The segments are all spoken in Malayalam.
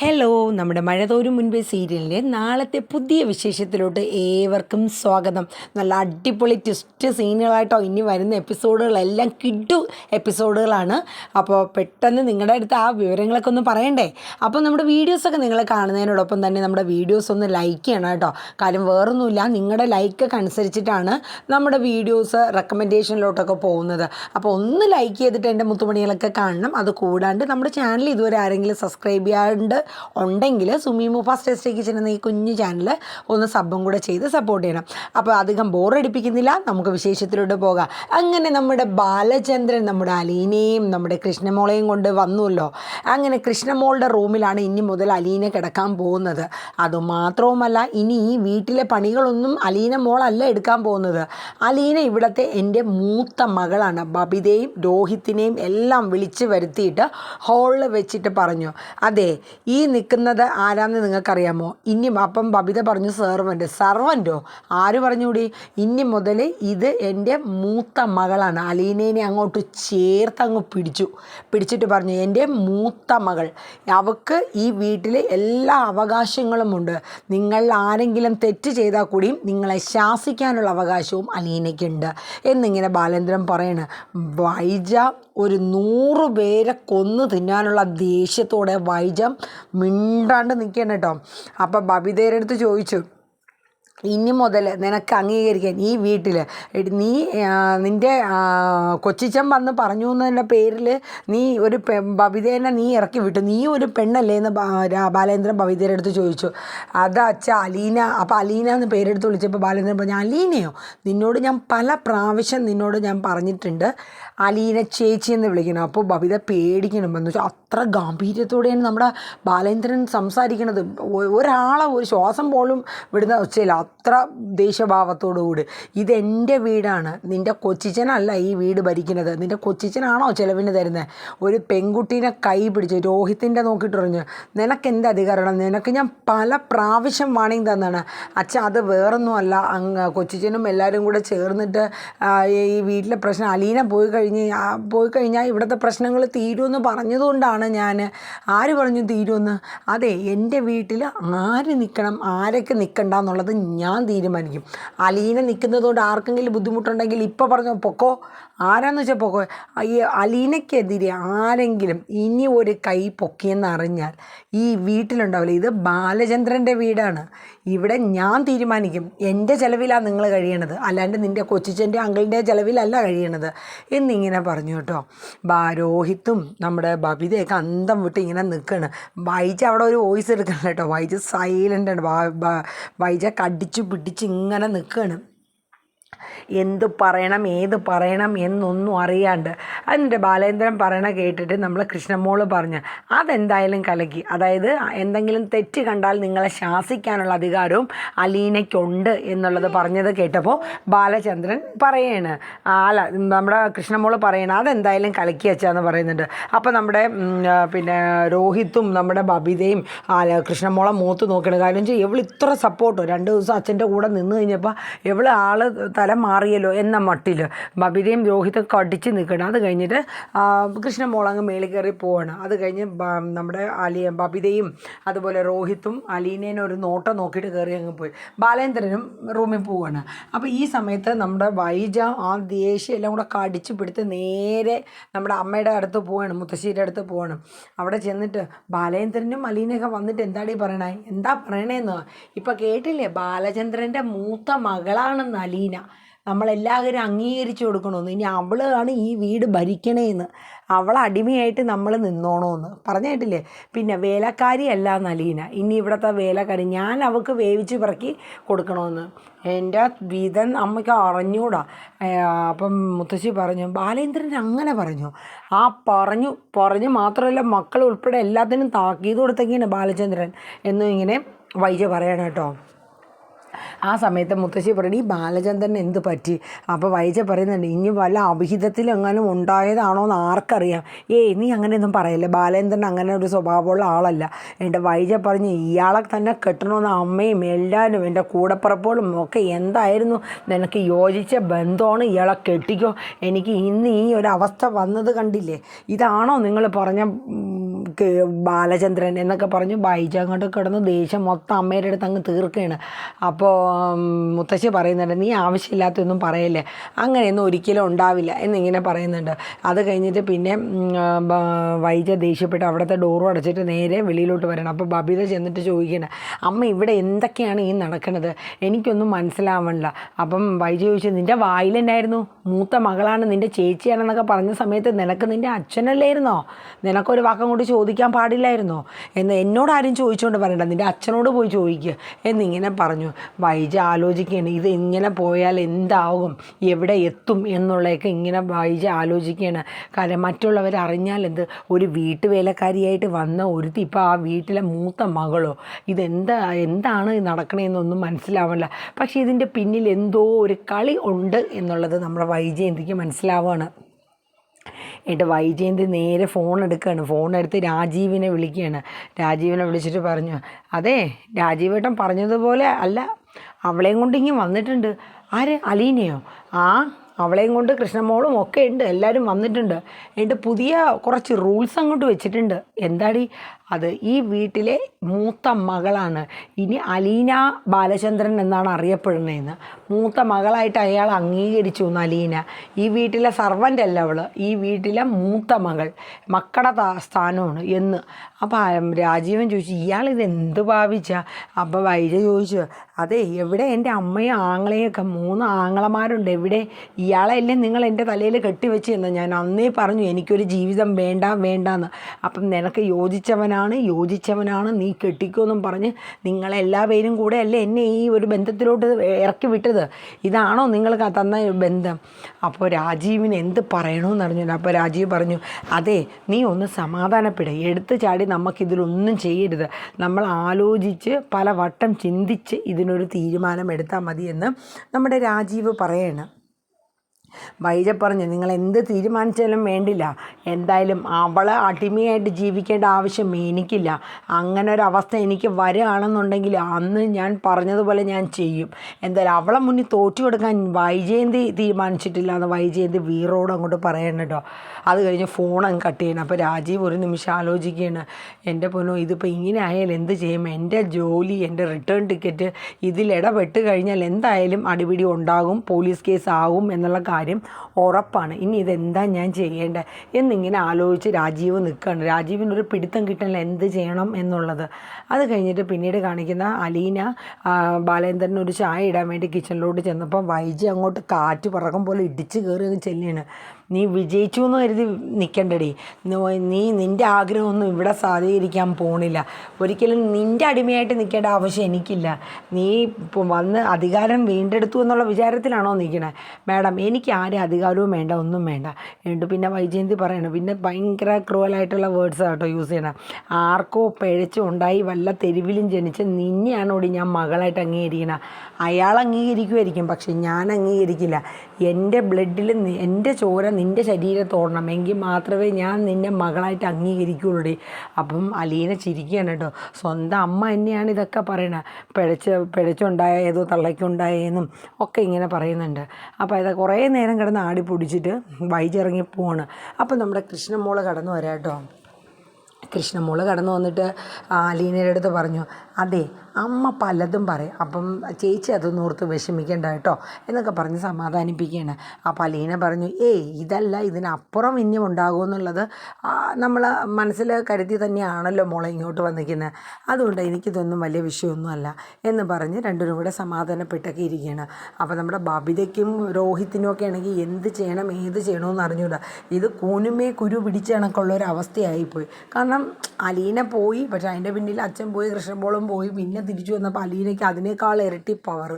ഹലോ നമ്മുടെ മഴതോരും മുൻപേ സീരിയലിലെ നാളത്തെ പുതിയ വിശേഷത്തിലോട്ട് ഏവർക്കും സ്വാഗതം. നല്ല അടിപൊളി ട്വിസ്റ്റ് സീനുകളായിട്ടോ ഇനി വരുന്ന എപ്പിസോഡുകളെല്ലാം കിഡു എപ്പിസോഡുകളാണ് അപ്പോൾ പെട്ടെന്ന് നിങ്ങളുടെ അടുത്ത് ആ വിവരങ്ങളൊക്കെ ഒന്ന് പറയണ്ടേ? അപ്പോൾ നമ്മുടെ വീഡിയോസൊക്കെ നിങ്ങൾ കാണുന്നതിനോടൊപ്പം തന്നെ നമ്മുടെ വീഡിയോസ് ഒന്ന് ലൈക്ക് ചെയ്യണം കേട്ടോ. കാര്യം വേറൊന്നുമില്ല നിങ്ങളുടെ ലൈക്കൊക്കെ അനുസരിച്ചിട്ടാണ് നമ്മുടെ വീഡിയോസ് റെക്കമെൻഡേഷനിലോട്ടൊക്കെ പോകുന്നത്. അപ്പോൾ ഒന്ന് ലൈക്ക് ചെയ്തിട്ട് എന്റെ മുത്തുമണികളൊക്കെ കാണണം. അത് കൂടാണ്ട് നമ്മുടെ ചാനൽ ഇതുവരെ ആരെങ്കിലും സബ്സ്ക്രൈബ് ചെയ്യാണ്ട് ഉണ്ടെങ്കിൽ സുമീമു ഫസ്റ്റ് ടേസ്റ്റ് കിച്ചൻ എന്ന ഈ കുഞ്ഞു ചാനൽ ഒന്ന് സബ്ബും കൂടെ ചെയ്ത് സപ്പോർട്ട് ചെയ്യണം. അപ്പോൾ അധികം ബോറടിപ്പിക്കുന്നില്ല നമുക്ക് വിശേഷത്തിലോട്ട് പോകാം. അങ്ങനെ നമ്മുടെ ബാലചന്ദ്രൻ നമ്മുടെ അലീനയും നമ്മുടെ കൃഷ്ണമോളെയും കൊണ്ട് വന്നുവല്ലോ. അങ്ങനെ കൃഷ്ണമോളുടെ റൂമിലാണ് ഇനി മുതൽ അലീന കിടക്കാൻ പോകുന്നത്. അതുമാത്രവുമല്ല ഇനി ഈ വീട്ടിലെ പണികളൊന്നും അലീന മോളല്ല എടുക്കാൻ പോകുന്നത്. അലീന ഇവിടുത്തെ എന്റെ മൂത്ത മകളാണ്. ബബിതയും രോഹിത്തിനെയും എല്ലാം വിളിച്ച് വരുത്തിയിട്ട് ഹോളിൽ വെച്ചിട്ട് പറഞ്ഞു അതെ ഈ നിൽക്കുന്നത് ആരാന്ന് നിങ്ങൾക്കറിയാമോ? ഇനി അപ്പം ബബിത പറഞ്ഞു സെർവന്റ് സെർവന്റോ ആര് പറഞ്ഞുകൂടി? ഇനി മുതൽ ഇത് എന്റെ മൂത്ത മകളാണ്. അലീനേനെ അങ്ങോട്ട് ചേർത്ത് അങ്ങ് പിടിച്ചു. പിടിച്ചിട്ട് പറഞ്ഞു എന്റെ മൂത്ത മകൾ. അവൾക്ക് ഈ വീട്ടിൽ എല്ലാ അവകാശങ്ങളുമുണ്ട്. നിങ്ങൾ ആരെങ്കിലും തെറ്റ് ചെയ്താൽ കൂടിയും നിങ്ങളെ ശാസിക്കാനുള്ള അവകാശവും അലീനയ്ക്കുണ്ട്. എന്നിങ്ങനെ ബാലേന്ദ്രൻ പറയണ് വൈജ ഒരു നൂറ് പേരെ കൊന്നു തിന്നാനുള്ള ദേഷ്യത്തോടെ വൈജ മിണ്ടാണ്ട് നിൽക്കണം കേട്ടോ അപ്പം ബബിതയുടെ അടുത്ത് ചോദിച്ചു ഇനി മുതൽ നിനക്ക് അംഗീകരിക്കാൻ ഈ വീട്ടിൽ നീ നിന്റെ കൊച്ചിച്ചൻ വന്ന് പറഞ്ഞു എന്നതിന്റെ പേരിൽ നീ ഒരു പെ ബബിതേനെ നീ ഇറക്കി വിട്ടു. നീ ഒരു പെണ്ണല്ലേ എന്ന് ബാലേന്ദ്രൻ ബബിതയുടെ അടുത്ത് ചോദിച്ചു. അത് അച്ഛ അലീന അപ്പോൾ അലീന എന്ന് പേരെടുത്ത് വിളിച്ചപ്പോൾ ബാലേന്ദ്രൻ പറഞ്ഞു അലീനയോ? നിന്നോട് ഞാൻ പല പ്രാവശ്യം നിന്നോട് ഞാൻ പറഞ്ഞിട്ടുണ്ട്. അലീന ചേച്ചി എന്ന് വിളിക്കണം. അപ്പോൾ ബബിത പേടിക്കണം എന്ന് വെച്ചാൽ അത്ര ഗാംഭീര്യത്തോടെയാണ് നമ്മുടെ ബാലേന്ദ്രൻ സംസാരിക്കുന്നത് ഒരാളെ ഒരു ശ്വാസം പോലും വിടുന്ന ഒച്ചയില്ല അത്ര ദേഷ്യഭാവത്തോടുകൂടി ഇതെന്റെ വീടാണ്. നിന്റെ കൊച്ചിച്ചനല്ല ഈ വീട് ഭരിക്കുന്നത്. നിന്റെ കൊച്ചിച്ചനാണോ ചിലവിന് തരുന്നത് ഒരു പെൺകുട്ടീനെ കൈ പിടിച്ച് രോഹിത്തിന്റെ നോക്കിയിട്ട് പറഞ്ഞു നിനക്ക് എന്ത് അധികാരമാണ് നിനക്ക് ഞാൻ പല പ്രാവശ്യം വാണിംഗ് തന്നാണ്. അച്ഛൻ അത് വേറൊന്നുമല്ല. അങ്ങ് കൊച്ചിച്ചനും എല്ലാവരും കൂടെ ചേർന്നിട്ട് ഈ വീട്ടിലെ പ്രശ്നം അലീന പോയി കഴിഞ്ഞ് പോയി കഴിഞ്ഞാൽ ഇവിടുത്തെ പ്രശ്നങ്ങൾ തീരുമെന്ന് പറഞ്ഞതുകൊണ്ടാണ് ഞാൻ ആര് പറഞ്ഞു തീരുമെന്ന് അതെ എന്റെ വീട്ടിൽ ആര് നിൽക്കണം ആരൊക്കെ നിൽക്കണ്ട എന്നുള്ളത് ഞാൻ തീരുമാനിക്കും. അലീന നിൽക്കുന്നതുകൊണ്ട് ആർക്കെങ്കിലും ബുദ്ധിമുട്ടുണ്ടെങ്കിൽ ഇപ്പോൾ പറഞ്ഞോ പൊക്കോ? ആരാന്ന് വെച്ചാൽ പൊക്കോ? ഈ അലീനയ്ക്കെതിരെ ആരെങ്കിലും ഇനി ഒരു കൈ പൊക്കിയെന്നറിഞ്ഞാൽ ഈ വീട്ടിലുണ്ടാവില്ല. ഇത് ബാലചന്ദ്രന്റെ വീടാണ്. ഇവിടെ ഞാൻ തീരുമാനിക്കും എന്റെ ചിലവിലാണ് നിങ്ങൾ കഴിയണത്. അല്ലാണ്ട് നിന്റെ കൊച്ചിച്ചന്റെ അങ്കിളിന്റെ ചിലവിലല്ല കഴിയണത്. എന്നിങ്ങനെ പറഞ്ഞു കേട്ടോ. ബാ രോഹിത്തും നമ്മുടെ ബബിതയൊക്കെ അന്തം വിട്ട് ഇങ്ങനെ നിൽക്കുകയാണ് വൈജ അവിടെ ഒരു വോയിസ് എടുക്കണം കേട്ടോ. വൈജ സൈലന്റ് ആണ്. വൈജ കടിച്ചു പിടിച്ച് ഇങ്ങനെ നിൽക്കുകയാണ് എന്ത് പറയണം ഏത് പറയണം എന്നൊന്നും അറിയാണ്ട്. അതിന്റെ ബാലേന്ദ്രൻ പറയണ കേട്ടിട്ട് നമ്മൾ കൃഷ്ണമോൾ പറഞ്ഞ് അതെന്തായാലും കലക്കി. അതായത് എന്തെങ്കിലും തെറ്റ് കണ്ടാൽ നിങ്ങളെ ശാസിക്കാനുള്ള അധികാരവും അലീനയ്ക്കുണ്ട് എന്നുള്ളത് പറഞ്ഞത് കേട്ടപ്പോൾ ബാലചന്ദ്രൻ പറയാണ്. അല്ല നമ്മുടെ കൃഷ്ണമോൾ പറയണ അതെന്തായാലും കലക്കി വെച്ചാന്ന് പറയുന്നുണ്ട്. അപ്പോൾ നമ്മുടെ പിന്നെ രോഹിത്തും നമ്മുടെ ബബിതയും കൃഷ്ണമോളെ മൂത്ത് നോക്കണം കാര്യം വെച്ചാൽ ഇവൾ ഇത്ര സപ്പോർട്ടോ രണ്ട് ദിവസം അച്ഛന്റെ കൂടെ നിന്ന് കഴിഞ്ഞപ്പോൾ ഇവൾ ആൾ തല മാറിയല്ലോ എന്ന മട്ടിൽ ബബിതയും രോഹിത്തും കടിച്ച് നിൽക്കണം. അത് കഴിഞ്ഞിട്ട് കൃഷ്ണൻ മോളങ്ങ് അങ്ങ് മേളിൽ കയറി പോവാണ്. അത് കഴിഞ്ഞ് നമ്മുടെ അലി ബബിതയും അതുപോലെ രോഹിത്തും അലീനേനെ ഒരു നോട്ടം നോക്കിയിട്ട് കയറി അങ്ങ് പോയി. ബാലേന്ദ്രനും റൂമിൽ പോവാണ്. അപ്പോൾ ഈ സമയത്ത് നമ്മുടെ വൈജ ആ ദേഷ്യം എല്ലാം കൂടെ കടിച്ചു പിടുത്ത് നേരെ നമ്മുടെ അമ്മയുടെ അടുത്ത് പോവാണ്. മുത്തശ്ശിയുടെ അടുത്ത് പോവാണ്. അവിടെ ചെന്നിട്ട് ബാലേന്ദ്രനും അലീനയൊക്കെ വന്നിട്ട് എന്താടി പറയണേ? എന്താ പറയണേന്ന്? ഇപ്പം കേട്ടില്ലേ? ബാലചന്ദ്രന്റെ മൂത്ത മകളാണെന്ന് അലീന. നമ്മളെല്ലാവരും അംഗീകരിച്ചു കൊടുക്കണമെന്ന്. ഇനി അവളാണ് ഈ വീട് ഭരിക്കണേന്ന്. അവളെ അടിമയായിട്ട് നമ്മൾ നിന്നോണമെന്ന് പറഞ്ഞിട്ടില്ലേ? പിന്നെ പിന്നെ വേലക്കാരിയല്ല നലീന. ഇനി ഇവിടുത്തെ വേലക്കാരി ഞാൻ അവൾക്ക് വേവിച്ച് പിറക്കി കൊടുക്കണമെന്ന് എന്റെ വീതൻ അമ്മയ്ക്ക് അറിഞ്ഞൂടാ. അപ്പം മുത്തശ്ശി പറഞ്ഞു ബാലേന്ദ്രൻ അങ്ങനെ പറഞ്ഞു. ആ പറഞ്ഞു പറഞ്ഞു മാത്രമല്ല മക്കൾ ഉൾപ്പെടെ എല്ലാത്തിനും താക്കീത് കൊടുത്തൊക്കെയാണ് ബാലചന്ദ്രൻ എന്നും ഇങ്ങനെ വൈജ പറയണം കേട്ടോ. ആ സമയത്ത് മുത്തശ്ശി പറയുന്നത് ഈ ബാലചന്ദ്രൻ എന്ത് പറ്റി? അപ്പോൾ വൈജ പറയുന്നുണ്ട് ഇനി വല്ല അഭിഹിതത്തിലെങ്ങാനും ഉണ്ടായതാണോ എന്ന് ആർക്കറിയാം. ഏയ് നീ അങ്ങനെയൊന്നും പറയല്ലേ ബാലചന്ദ്രൻ അങ്ങനെ ഒരു സ്വഭാവമുള്ള ആളല്ല. എന്റെ വൈജ പറഞ്ഞ് ഇയാളെ തന്നെ കെട്ടണമെന്ന് അമ്മയും എല്ലാവരും എന്റെ കൂടപ്പിറപ്പുകളും ഒക്കെ എന്തായിരുന്നു? നിനക്ക് യോജിച്ച ബന്ധമാണ് ഇയാളെ കെട്ടിക്കോ? എനിക്ക് ഇന്ന് ഈ ഒരു അവസ്ഥ വന്നത് കണ്ടില്ലേ? ഇതാണോ നിങ്ങൾ പറഞ്ഞ ബാലചന്ദ്രൻ എന്നൊക്കെ പറഞ്ഞു ബൈജ അങ്ങോട്ട് കിടന്ന് ദേഷ്യം മൊത്തം അമ്മയുടെ അടുത്ത് അങ്ങ് തീർക്കുകയാണ്. അപ്പോൾ മുത്തശ്ശി പറയുന്നുണ്ട് നീ ആവശ്യമില്ലാത്തൊന്നും പറയല്ലേ? അങ്ങനെയൊന്നും ഒരിക്കലും ഉണ്ടാവില്ല എന്നിങ്ങനെ പറയുന്നുണ്ട്. അത് കഴിഞ്ഞിട്ട് പിന്നെ വൈജ ദേഷ്യപ്പെട്ട് അവിടുത്തെ ഡോറും അടച്ചിട്ട് നേരെ വെളിയിലോട്ട് വരണം. അപ്പോൾ ബബിത ചെന്നിട്ട് ചോദിക്കണം അമ്മ ഇവിടെ എന്തൊക്കെയാണ് ഈ നടക്കുന്നത് എനിക്കൊന്നും മനസ്സിലാവണില്ല. അപ്പം വൈജ ചോദിച്ചു നിന്റെ വായിലെന്നായിരുന്നു മൂത്ത മകളാണ് നിന്റെ ചേച്ചിയാണെന്നൊക്കെ പറഞ്ഞ സമയത്ത് നിനക്ക് നിന്റെ അച്ഛനല്ലായിരുന്നോ? നിനക്കൊരു വാക്കം കൊണ്ട് ചോദിക്കാൻ പാടില്ലായിരുന്നോ? എന്ന് എന്നോട് ആരും ചോദിച്ചുകൊണ്ട് പറയണ്ട. നിന്റെ അച്ഛനോട് പോയി ചോദിക്കുക എന്നിങ്ങനെ പറഞ്ഞു. വൈജ ആലോചിക്കുകയാണ് ഇത് ഇങ്ങനെ പോയാൽ എന്താകും എവിടെ എത്തും? എന്നുള്ളതൊക്കെ ഇങ്ങനെ വൈജ ആലോചിക്കുകയാണ് കാരണം മറ്റുള്ളവർ അറിഞ്ഞാൽ എന്ത്? ഒരു വീട്ടുവേലക്കാരിയായിട്ട് വന്ന ഒരുത്തി ഇപ്പോൾ ആ വീട്ടിലെ മൂത്ത മകളോ? ഇതെന്താ എന്താണ് നടക്കണതെന്നൊന്നും മനസ്സിലാവില്ല പക്ഷേ ഇതിന്റെ പിന്നിൽ എന്തോ ഒരു കളി ഉണ്ട് എന്നുള്ളത് നമ്മുടെ വൈജയന്തിക്ക് മനസ്സിലാവുകയാണ് എന്നിട്ട് വൈജയന്തി നേരെ ഫോൺ എടുക്കുകയാണ് ഫോൺ എടുത്ത് രാജീവിനെ വിളിക്കുകയാണ്. രാജീവിനെ വിളിച്ചിട്ട് പറഞ്ഞു അതെ രാജീവേട്ടൻ പറഞ്ഞതുപോലെ അല്ല അവളെയും കൊണ്ട് ഇങ്ങനെ വന്നിട്ടുണ്ട്. ആര്? അലീനയോ? ആ അവളെയും കൊണ്ട് കൃഷ്ണമോളും ഒക്കെ ഉണ്ട്. എല്ലാവരും വന്നിട്ടുണ്ട്. എന്നിട്ട് പുതിയ കുറച്ച് റൂൾസ് അങ്ങോട്ട് വെച്ചിട്ടുണ്ട്. എന്താടി? അത് ഈ വീട്ടിലെ മൂത്ത മകളാണ്. ഇനി അലീന ബാലചന്ദ്രൻ എന്നാണ് അറിയപ്പെടുന്നതെന്ന്. മൂത്ത മകളായിട്ട് അയാൾ അംഗീകരിച്ചു എന്ന് അലീന. ഈ വീട്ടിലെ സർവന്റ് അല്ല അവൾ ഈ വീട്ടിലെ മൂത്ത മകൾ മക്കളുടെ സ്ഥാനമാണ് എന്ന്. അപ്പം രാജീവൻ ചോദിച്ചു ഇയാൾ ഇത് എന്ത് ഭാവിച്ച? അപ്പോൾ വൈര ചോദിച്ചു അതെ എവിടെ എന്റെ അമ്മയും ആങ്ങളെയൊക്കെ മൂന്ന് ആങ്ങളമാരുണ്ട്. എവിടെ? ഇയാളെല്ലേ നിങ്ങൾ എന്റെ തലയിൽ കെട്ടിവെച്ച് എന്ന് ഞാൻ അന്നേ പറഞ്ഞു. എനിക്കൊരു ജീവിതം വേണ്ട വേണ്ടാന്ന്. അപ്പം നിനക്ക് യോജിച്ചവനാണ് യോജിച്ചവനാണ് നീ കെട്ടിക്കുമെന്നും പറഞ്ഞ് നിങ്ങളെല്ലാ പേരും കൂടെ അല്ലേ എന്നെ ഈ ഒരു ബന്ധത്തിലോട്ട് ഇറക്കി വിട്ടത്? ഇതാണോ നിങ്ങൾ തന്ന ബന്ധം? അപ്പോൾ രാജീവിന് എന്ത് പറയണമെന്ന് അറിഞ്ഞില്ല. അപ്പോൾ രാജീവ് പറഞ്ഞു അതെ നീ ഒന്ന് സമാധാനപ്പെടുക എടുത്തു ചാടി നമുക്കിതിലൊന്നും ചെയ്യരുത്. നമ്മൾ ആലോചിച്ച് പല വട്ടം ചിന്തിച്ച് ഇതിനൊരു തീരുമാനം എടുത്താൽ മതിയെന്ന് നമ്മുടെ രാജീവ് പറയണം. വൈജ പറഞ്ഞു നിങ്ങൾ എന്ത് തീരുമാനിച്ചാലും വേണ്ടില്ല. എന്തായാലും അവളെ അടിമയായിട്ട് ജീവിക്കേണ്ട ആവശ്യം എനിക്കില്ല. അങ്ങനെ ഒരു അവസ്ഥ എനിക്ക് വരികയാണെന്നുണ്ടെങ്കിൽ അന്ന് ഞാൻ പറഞ്ഞതുപോലെ ഞാൻ ചെയ്യും. എന്തായാലും അവളെ മുന്നിൽ തോറ്റു കൊടുക്കാൻ വൈജയന്തി തീരുമാനിച്ചിട്ടില്ല എന്ന് വൈജയന്തി വീറോട് അങ്ങോട്ട് പറയണം കേട്ടോ. അത് കഴിഞ്ഞ് ഫോൺ അങ്ങ് കട്ട് ചെയ്യണം. അപ്പോൾ രാജീവ് ഒരു നിമിഷം ആലോചിക്കുകയാണ്. എന്റെ പൊന്നോ ഇതിപ്പോൾ ഇങ്ങനെ ആയാൽ എന്ത് ചെയ്യും? എന്റെ ജോലി എന്റെ റിട്ടേൺ ടിക്കറ്റ് ഇതിലിടപെട്ട് കഴിഞ്ഞാൽ എന്തായാലും അടിപിടി ഉണ്ടാകും പോലീസ് കേസ് ആകും എന്നുള്ള കാര്യം ഉറപ്പാണ്. ഇനി ഇതെന്താ ഞാൻ ചെയ്യേണ്ടത് എന്നിങ്ങനെ ആലോചിച്ച് രാജീവ് നിൽക്കുകയാണ്. രാജീവിന്റെ ഒരു പിടുത്തം കിട്ടണില്ല. എന്ത് ചെയ്യണം എന്നുള്ളത്. അത് കഴിഞ്ഞിട്ട് പിന്നീട് കാണിക്കുന്ന അലീന ബാലേന്ദ്രൻ ഒരു ചായ ഇടാൻ വേണ്ടി കിച്ചണിലോട്ട് ചെന്നപ്പോൾ വൈജി അങ്ങോട്ട് കാറ്റ് പറക്കം പോലെ ഇടിച്ച് കയറി അങ്ങ് ചെല്ലുകയാണ്. നീ വിജയിച്ചു എന്ന് കരുതി നിൽക്കണ്ടടി. നോ- നിന്റെ ആഗ്രഹമൊന്നും ഇവിടെ സാധീകരിക്കാൻ പോണില്ല. ഒരിക്കലും നിന്റെ അടിമയായിട്ട് നിൽക്കേണ്ട ആവശ്യം എനിക്കില്ല. നീ വന്ന് അധികാരം വീണ്ടെടുത്തു എന്നുള്ള വിചാരത്തിലാണോ നിൽക്കണേ? മാഡം എനിക്ക് ആരും അധികാരവും വേണ്ട ഒന്നും വേണ്ട. എന്നിട്ട് പിന്നെ വൈജയന്തി പറയണം പിന്നെ ഭയങ്കര ക്രൂവലായിട്ടുള്ള വേർഡ്സ് കേട്ടോ യൂസ് ചെയ്യണം. ആർക്കോ പിഴച്ചുണ്ടായി വല്ല തെരുവിലും ജനിച്ച് നിന്നെയാണോടി ഞാൻ മകളായിട്ട് അംഗീകരിക്കണം. അയാൾ അംഗീകരിക്കുമായിരിക്കും പക്ഷെ ഞാൻ അംഗീകരിക്കില്ല. എന്റെ ബ്ലഡിൽ എന്റെ ചോര നിന്റെ ശരീരത്തോടണമെങ്കിൽ മാത്രമേ ഞാൻ നിന്നെ മകളായിട്ട് അംഗീകരിക്കുകയുള്ളൂ അപ്പം അലീന ചിരിക്കുകയാണ് കേട്ടോ. സ്വന്തം അമ്മ തന്നെയാണ് ഇതൊക്കെ പറയണത് പിഴച്ച് പിഴച്ചുണ്ടായ ഏതോ തള്ളയ്ക്കുണ്ടായെന്നും ഒക്കെ ഇങ്ങനെ പറയുന്നുണ്ട്. അപ്പോൾ ഇത് കുറേ നേരം കിടന്ന് ആടി പൊടിച്ചിട്ട് വൈചിറങ്ങി പോവാണ്. അപ്പം നമ്മുടെ കൃഷ്ണമോൾ കടന്നു വരാം കേട്ടോ. കൃഷ്ണമോൾ കടന്നു വന്നിട്ട് അലീനയുടെ അടുത്ത് പറഞ്ഞു അതെ അമ്മ പലതും പറയും. അപ്പം ചേച്ചി അതൊന്നും ഓർത്ത് വിഷമിക്കേണ്ട കേട്ടോ എന്നൊക്കെ പറഞ്ഞ് സമാധാനിപ്പിക്കുകയാണ്. അപ്പോൾ അലീന പറഞ്ഞു ഏയ് ഇതല്ല ഇതിനപ്പുറം ഇനിയും ഉണ്ടാകുമെന്നുള്ളത് നമ്മൾ മനസ്സിൽ കരുതി തന്നെയാണല്ലോ മോളെ ഇങ്ങോട്ട് വന്നിരിക്കുന്നത്. അതുകൊണ്ട് എനിക്കിതൊന്നും വലിയ വിഷയമൊന്നുമല്ല എന്ന് പറഞ്ഞ് രണ്ടുപേരും കൂടെ സമാധാനപ്പെട്ടൊക്കെ ഇരിക്കുകയാണ്. അപ്പോൾ നമ്മുടെ ബബിതയ്ക്കും രോഹിത്തിനും ഒക്കെ ആണെങ്കിൽ എന്ത് ചെയ്യണം ഏത് ചെയ്യണമെന്ന് അറിഞ്ഞൂടാ. ഇത് കൂനുമേ കുരു പിടിച്ച കണക്കുള്ള ഒരു അവസ്ഥയായിപ്പോയി. കാരണം അലീന പോയി പക്ഷെ അതിന്റെ പിന്നിൽ അച്ഛൻ പോയി കൃഷ്ണബോളും പോയി. പിന്നെ തിരിച്ചു വന്നപ്പോൾ അലീനയ്ക്ക് അതിനേക്കാൾ ഇരട്ടി പവർ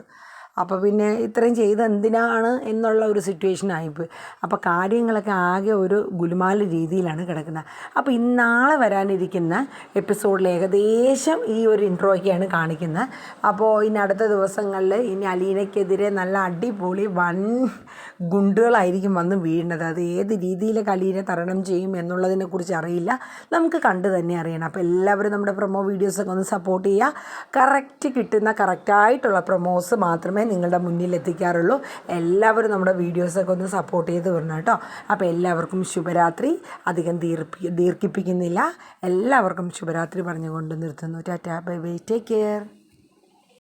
അപ്പോൾ പിന്നെ ഇത്രയും ചെയ്ത് എന്തിനാണ് എന്നുള്ള ഒരു സിറ്റുവേഷൻ ആയിപ്പോയി അപ്പോൾ കാര്യങ്ങളൊക്കെ ആകെ ഒരു ഗുലുമാല രീതിയിലാണ് കിടക്കുന്നത്. അപ്പോൾ ഇന്നാളെ വരാനിരിക്കുന്ന എപ്പിസോഡിൽ ഏകദേശം ഈ ഒരു ഇൻട്രോയ്ക്കാണ് കാണിക്കുന്നത്. അപ്പോൾ ഇനി അടുത്ത ദിവസങ്ങളിൽ ഇനി അലീനയ്ക്കെതിരെ നല്ല അടിപൊളി വൺ ഗുണ്ടുകളായിരിക്കും വന്ന് വീഴുന്നത്. അത് ഏത് രീതിയിലൊക്കെ അലീനെ തരണം ചെയ്യും എന്നുള്ളതിനെ കുറിച്ച് അറിയില്ല. നമുക്ക് കണ്ടു തന്നെ അറിയണം. അപ്പോൾ എല്ലാവരും നമ്മുടെ പ്രൊമോ വീഡിയോസൊക്കെ ഒന്ന് സപ്പോർട്ട് ചെയ്യുക. കറക്റ്റ് കിട്ടുന്ന കറക്റ്റായിട്ടുള്ള പ്രൊമോസ് മാത്രമേ നിങ്ങളുടെ മുന്നിൽ എത്തിക്കാറുള്ളൂ എല്ലാവരും നമ്മുടെ വീഡിയോസൊക്കെ ഒന്ന് സപ്പോർട്ട് ചെയ്ത് വരണം കേട്ടോ. അപ്പോൾ എല്ലാവർക്കും ശുഭരാത്രി. അധികം ദീർഘിപ്പിക്കുന്നില്ല. എല്ലാവർക്കും ശുഭരാത്രി പറഞ്ഞുകൊണ്ട് നിർത്തുന്നു. Tata bye bye. Take care